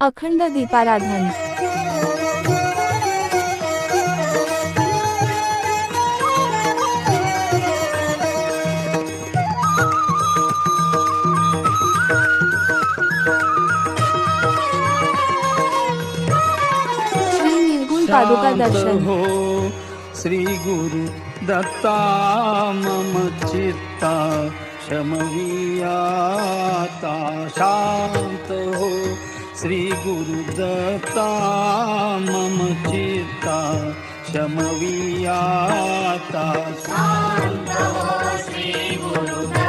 अखंड दीपाराधन. पादुका दर्शन. हो श्री गुरु दत्ता मम चित्ता शमवियाता शांत हो. श्री गुरु दत्ता मम चित्ता शमवियाता। तू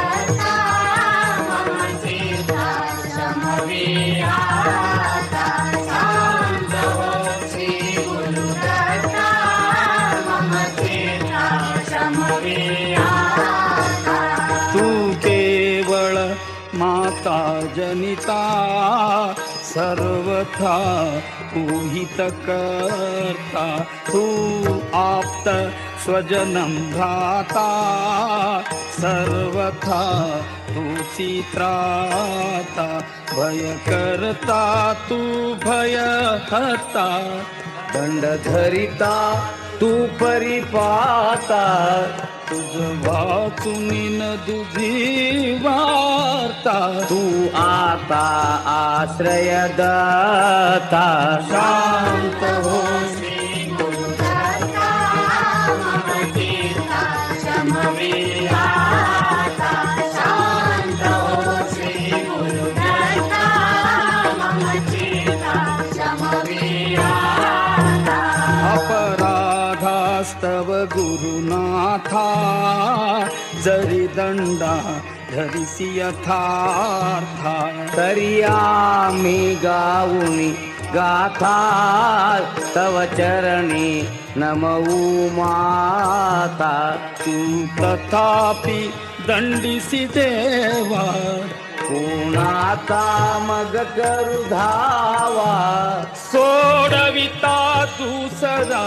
सर्वथा तू हितकर्ता तू आप्त स्वजनं भ्राता। सर्वथा तू चित्राता भयकर्ता तू भयहर्ता। दंडधरिता तू परिपाता। न वार्ता। तू आता आश्रयदाता शांत हो माथा जरी दंडा धरिसी यथार्था तरिया मी गाऊनी गाथा तव चरणी नमऊ माता. तू तथापि दंडिसी देवा कोणाता मग करू धावा. सोडविता तू सदा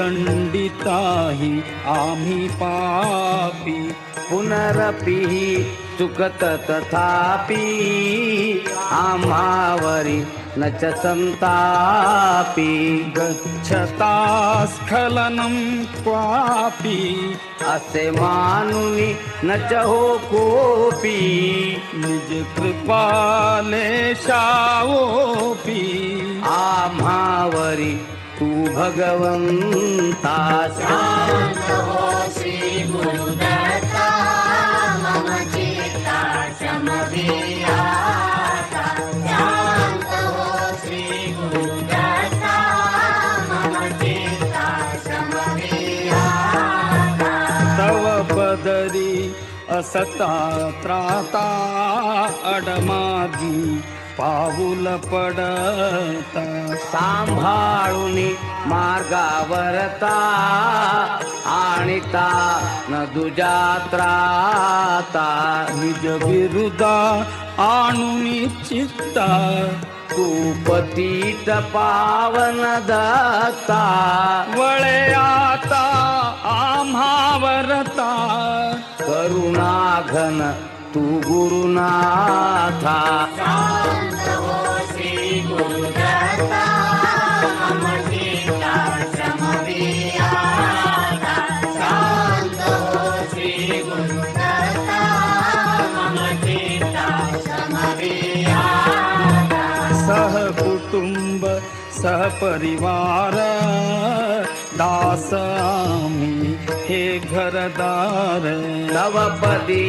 तू नटसा होऊन कोपी दंडिताही आम्ही पापी पुनरपि चुकत तथापि आम्हावरी न च संतापि गच्छता स्खलनं क्वापि असे मानुनी न च हो कोपी निज कृपाले शावोपी आम्हावरी तू भगवंता तव पदरी असता त्राता अडमादी पाऊल पडता। सांभाळूनी मार्गावरता आणिता न दुजात्राता निज विरुदा आणून चित्ता तू पतीत पावन दत्ता. वळे आता आम्हावरता करुणाघन तू गुरुनाथा. परिवार दास आम्ही हे घरदार। नवपदी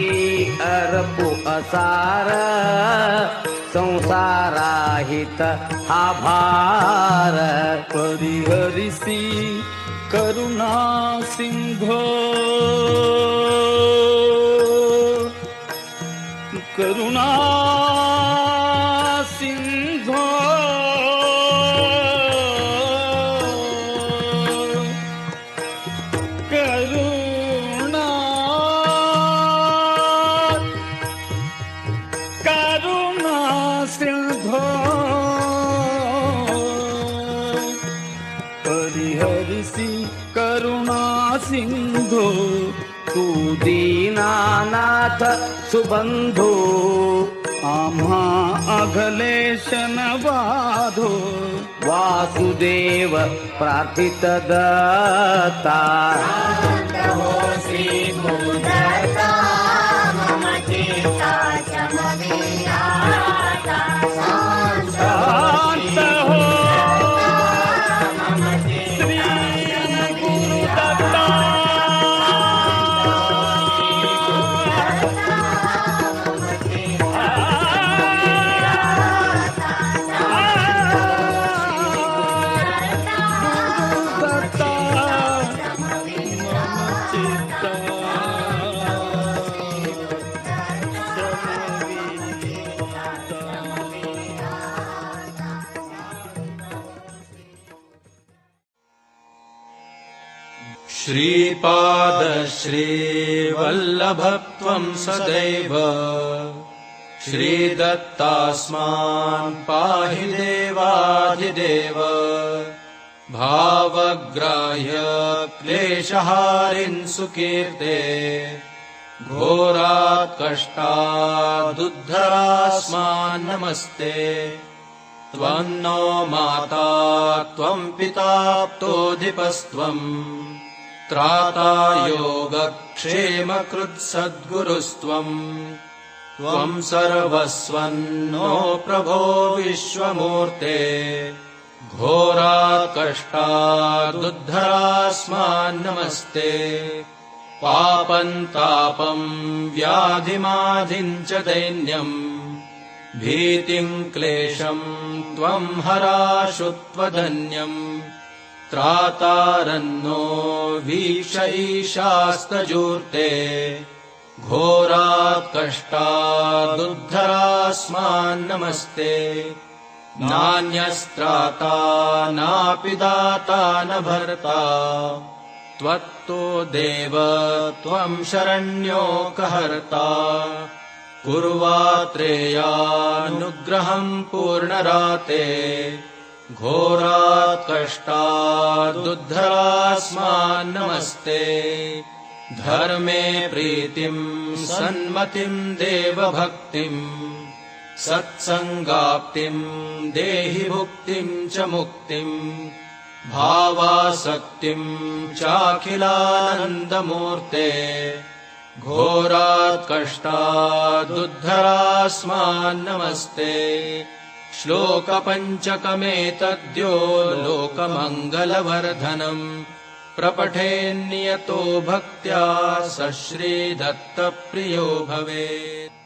अर्पु असार संसाराहित हा भार परिहरिसी करुणा सिंधो दीनानाथ सुबंधू आम्हा अघलेशन बाधो वासुदेव प्रार्थित श्रीपादश्रीवल्लभत्वम् सदैव। श्रीदत्तास्मान् पाहि देवाधिदेव। भावग्राह्य क्लेशहारिन् सुकीर्ते। घोरात् कष्टादुद्धरास्मान् नमस्ते। त्वन्नो माता त्वम् पिता प्तोऽधिपस्त्वम् त्राता योगक्षेमकृत्सद्गुरुस्त्वम् त्वम् सर्वस्वन्नो प्रभो विश्वमूर्ते। नमस्ते पापम् तापम् व्याधिमाधिम् च दैन्यम्। भीतिम् क्लेशम् त्वम् हराशु त्वधन्यम् त्रातारन्नो वीक्ष ईशास्तजूर्ते घोरात् कष्टादुद्धरास्मान् नमस्ते नान्यस्त्राता नापि दाता न भर्ता। त्वत्तो देव त्वम् शरण्योकहर्ता कुर्वात्रेयानुग्रहम् पूर्णराते घोरात् कष्टादुद्धरास्मान् नमस्ते धर्मे प्रीतिम् सन्मतिम् देवभक्तिम् सत्सङ्गाप्तिम् देहि भुक्तिम् च मुक्तिम् भावासक्तिम् चाखिलानन्दमूर्ते। घोरात् कष्टादुद्धरास्मान् नमस्ते श्लोकपञ्चकमेतद्यो लोकमङ्गलवर्धनम् प्रपठेन्नियतो भक्त्या स श्रीदत्तप्रियो भवेत्